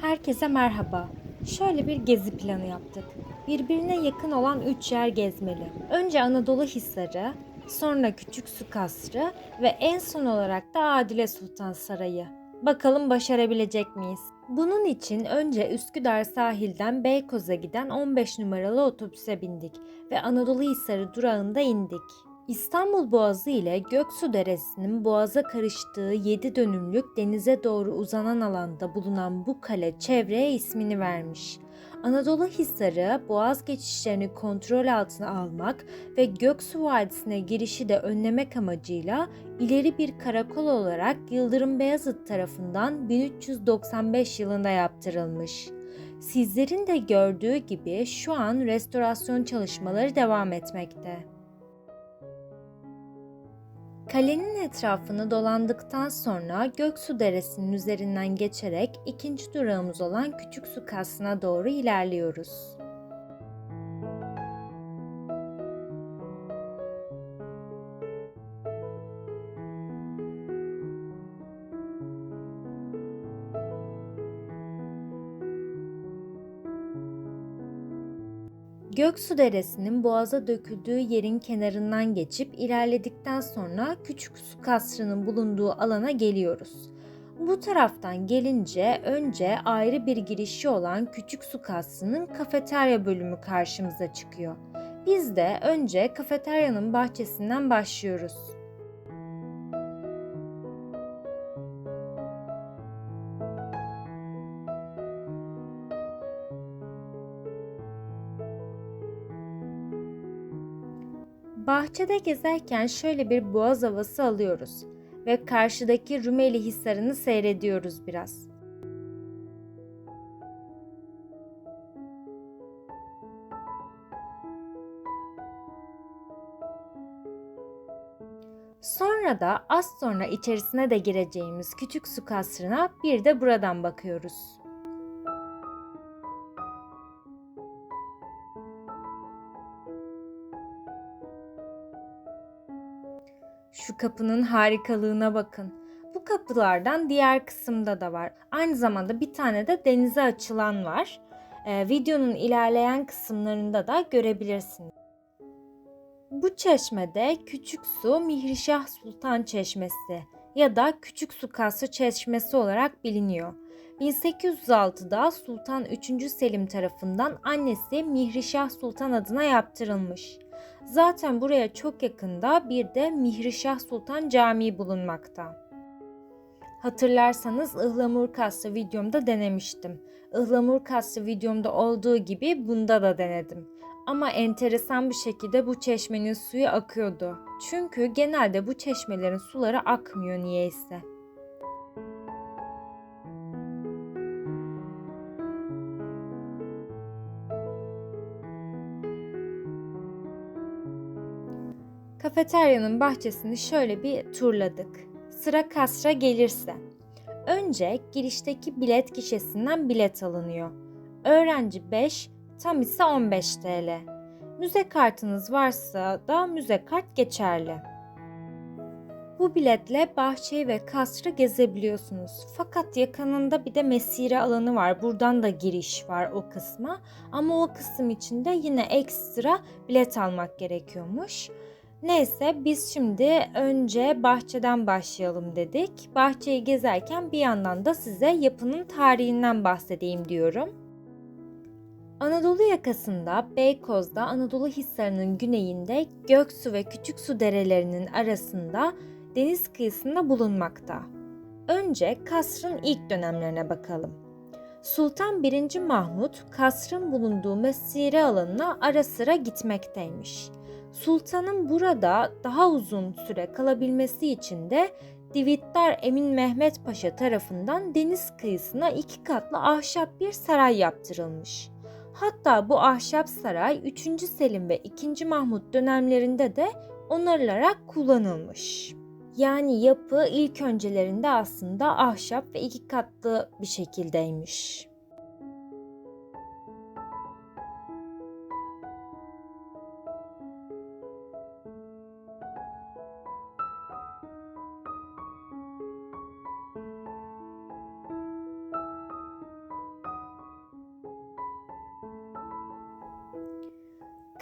Herkese merhaba. Şöyle bir gezi planı yaptık. Birbirine yakın olan üç yer gezmeli. Önce Anadolu Hisarı, sonra Küçük Su Kasrı ve en son olarak da Adile Sultan Sarayı. Bakalım başarabilecek miyiz? Bunun için önce Üsküdar sahilden Beykoz'a giden 15 numaralı otobüse bindik ve Anadolu Hisarı durağında indik. İstanbul Boğazı ile Göksu Deresi'nin boğaza karıştığı 7 dönümlük denize doğru uzanan alanda bulunan bu kale çevreye ismini vermiş. Anadolu Hisarı boğaz geçişlerini kontrol altına almak ve Göksu Vadisi'ne girişi de önlemek amacıyla ileri bir karakol olarak Yıldırım Beyazıt tarafından 1395 yılında yaptırılmış. Sizlerin de gördüğü gibi şu an restorasyon çalışmaları devam etmekte. Kalenin etrafını dolandıktan sonra Göksu Deresi'nin üzerinden geçerek ikinci durağımız olan Küçük Su Kasrı'na doğru ilerliyoruz. Göksu Deresi'nin boğaza döküldüğü yerin kenarından geçip ilerledikten sonra Küçük Su Kasrı'nın bulunduğu alana geliyoruz. Bu taraftan gelince önce ayrı bir girişi olan Küçük Su Kasrı'nın kafeterya bölümü karşımıza çıkıyor. Biz de önce kafeteryanın bahçesinden başlıyoruz. Bahçede gezerken şöyle bir boğaz havası alıyoruz ve karşıdaki Rumeli Hisarı'nı seyrediyoruz biraz. Sonra da az sonra içerisine de gireceğimiz küçük su kasrına bir de buradan bakıyoruz. Kapının harikalığına bakın. Bu kapılardan diğer kısımda da var. Aynı zamanda bir tane de denize açılan var. Ee, videonun ilerleyen kısımlarında da görebilirsiniz. Bu çeşmede Küçük Su Mihrişah Sultan Çeşmesi ya da Küçük Su Kasrı Çeşmesi olarak biliniyor. 1806'da Sultan 3. Selim tarafından annesi Mihrişah Sultan adına yaptırılmış. Zaten buraya çok yakında bir de Mihrişah Sultan Camii bulunmakta. Hatırlarsanız ıhlamur kaslı videomda denemiştim. Ihlamur kaslı videomda olduğu gibi bunda da denedim. Ama enteresan bir şekilde bu çeşmenin suyu akıyordu. Çünkü genelde bu çeşmelerin suları akmıyor niyeyse. Kafeteryanın bahçesini şöyle bir turladık. Sıra kasra gelirse. Önce girişteki bilet gişesinden bilet alınıyor. Öğrenci 5, tam ise 15 TL. Müze kartınız varsa da müze kart geçerli. Bu biletle bahçeyi ve kasrı gezebiliyorsunuz. Fakat yakınında bir de mesire alanı var. Buradan da giriş var o kısma. Ama o kısım için de yine ekstra bilet almak gerekiyormuş. Neyse biz şimdi önce bahçeden başlayalım dedik. Bahçeyi gezerken bir yandan da size yapının tarihinden bahsedeyim diyorum. Anadolu yakasında Beykoz'da Anadolu Hisarı'nın güneyinde Göksu ve Küçüksu derelerinin arasında deniz kıyısında bulunmakta. Önce kasrın ilk dönemlerine bakalım. Sultan 1. Mahmut kasrın bulunduğu mesire alanına ara sıra gitmekteymiş. Sultanın burada daha uzun süre kalabilmesi için de Divittar Emin Mehmet Paşa tarafından deniz kıyısına iki katlı ahşap bir saray yaptırılmış. Hatta bu ahşap saray 3. Selim ve 2. Mahmut dönemlerinde de onarılarak kullanılmış. Yani yapı ilk öncelerinde aslında ahşap ve iki katlı bir şekildeymiş.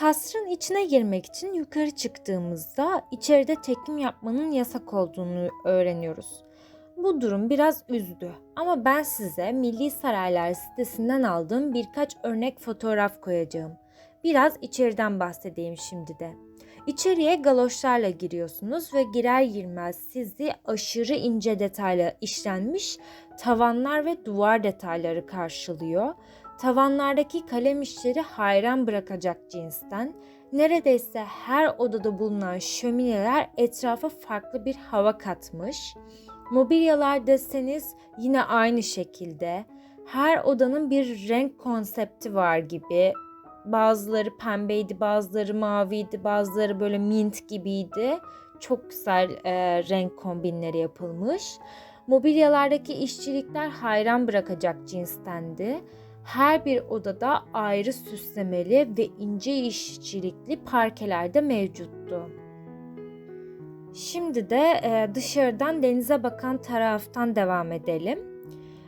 Kasrın içine girmek için yukarı çıktığımızda içeride tekim yapmanın yasak olduğunu öğreniyoruz. Bu durum biraz üzdü ama ben size Milli Saraylar sitesinden aldığım birkaç örnek fotoğraf koyacağım. Biraz içeriden bahsedeyim şimdi de. İçeriye galoşlarla giriyorsunuz ve girer girmez sizi aşırı ince detayla işlenmiş tavanlar ve duvar detayları karşılıyor. Tavanlardaki kalem işleri hayran bırakacak cinsten. Neredeyse her odada bulunan şömineler etrafa farklı bir hava katmış. Mobilyalar deseniz yine aynı şekilde. Her odanın bir renk konsepti var gibi. Bazıları pembeydi, bazıları maviydi, bazıları böyle mint gibiydi. Çok güzel e, renk kombinleri yapılmış. Mobilyalardaki işçilikler hayran bırakacak cinstendi. Her bir odada ayrı süslemeli ve ince işçilikli parkeler de mevcuttu. Şimdi de e, dışarıdan denize bakan taraftan devam edelim.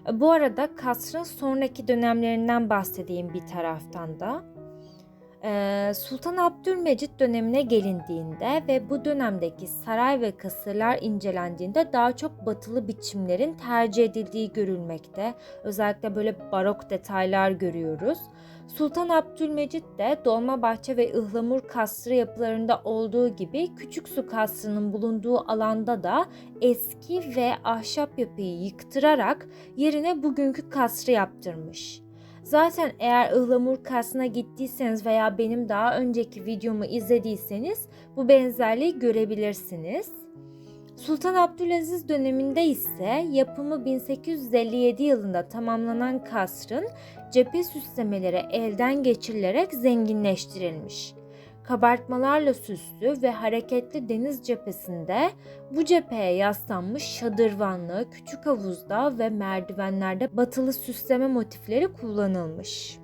E, bu arada kasrın sonraki dönemlerinden bahsedeyim bir taraftan da. E, Sultan Abdülmecit dönemine gelindiğinde ve bu dönemdeki saray ve kasırlar incelendiğinde daha çok batılı biçimlerin tercih edildiği görülmekte. Özellikle böyle barok detaylar görüyoruz. Sultan Abdülmecit de Dolmabahçe ve Ihlamur kasrı yapılarında olduğu gibi Küçük Su kasrının bulunduğu alanda da eski ve ahşap yapıyı yıktırarak yerine bugünkü kasrı yaptırmış. Zaten eğer ıhlamur kasına gittiyseniz veya benim daha önceki videomu izlediyseniz bu benzerliği görebilirsiniz. Sultan Abdülaziz döneminde ise yapımı 1857 yılında tamamlanan kasrın cephe süslemeleri elden geçirilerek zenginleştirilmiş. Kabartmalarla süslü ve hareketli deniz cephesinde bu cepheye yaslanmış şadırvanlı, küçük havuzda ve merdivenlerde batılı süsleme motifleri kullanılmış.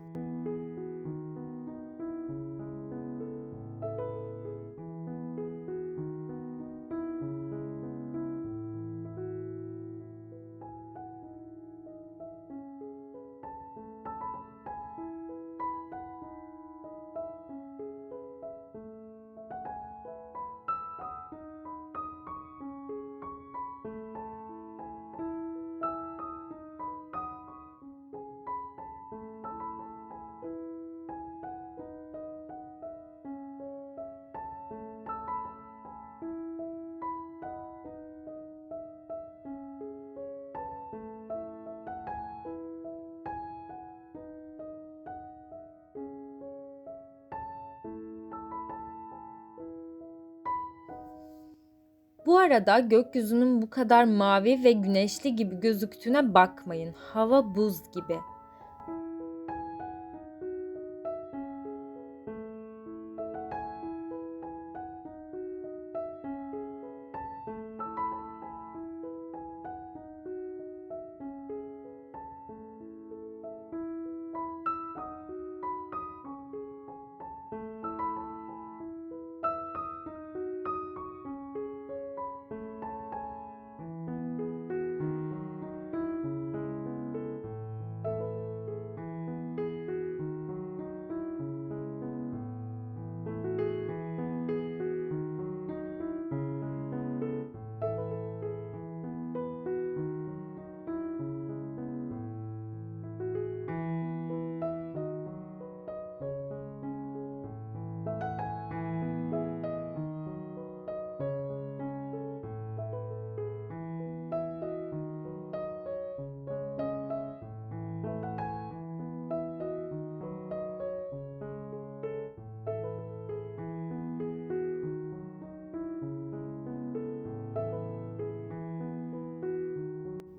Bu arada gökyüzünün bu kadar mavi ve güneşli gibi gözüktüğüne bakmayın. Hava buz gibi.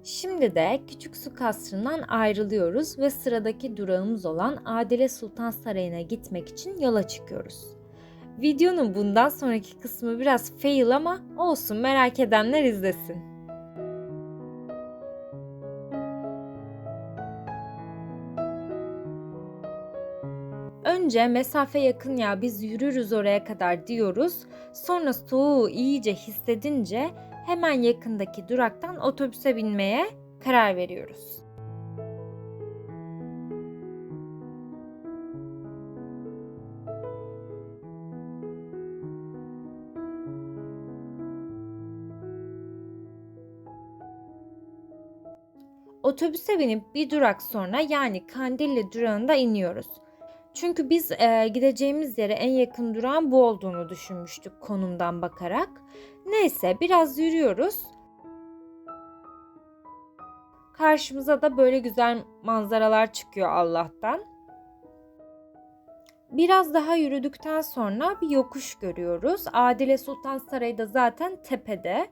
Şimdi de Küçük Su Kasrı'ndan ayrılıyoruz ve sıradaki durağımız olan Adile Sultan Sarayı'na gitmek için yola çıkıyoruz. Videonun bundan sonraki kısmı biraz fail ama olsun merak edenler izlesin. Önce mesafe yakın ya biz yürürüz oraya kadar diyoruz. Sonra soğuğu iyice hissedince hemen yakındaki duraktan otobüse binmeye karar veriyoruz. Otobüse binip bir durak sonra yani Kandilli durağında iniyoruz. Çünkü biz e, gideceğimiz yere en yakın durağın bu olduğunu düşünmüştük konumdan bakarak. Neyse biraz yürüyoruz. Karşımıza da böyle güzel manzaralar çıkıyor Allah'tan. Biraz daha yürüdükten sonra bir yokuş görüyoruz. Adile Sultan Sarayı da zaten tepede.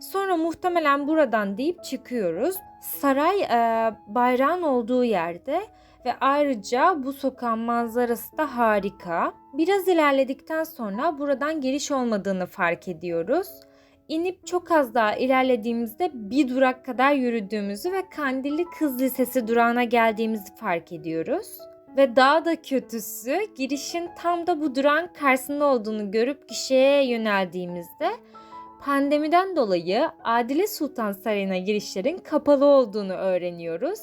Sonra muhtemelen buradan deyip çıkıyoruz. Saray e, bayrağın olduğu yerde ve ayrıca bu sokağın manzarası da harika. Biraz ilerledikten sonra buradan giriş olmadığını fark ediyoruz. İnip çok az daha ilerlediğimizde bir durak kadar yürüdüğümüzü ve Kandilli Kız Lisesi durağına geldiğimizi fark ediyoruz. Ve daha da kötüsü girişin tam da bu durağın karşısında olduğunu görüp gişeye yöneldiğimizde pandemiden dolayı Adile Sultan Sarayı'na girişlerin kapalı olduğunu öğreniyoruz.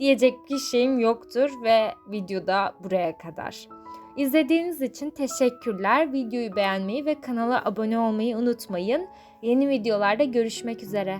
Diyecek bir şeyim yoktur ve videoda buraya kadar. İzlediğiniz için teşekkürler. Videoyu beğenmeyi ve kanala abone olmayı unutmayın. Yeni videolarda görüşmek üzere.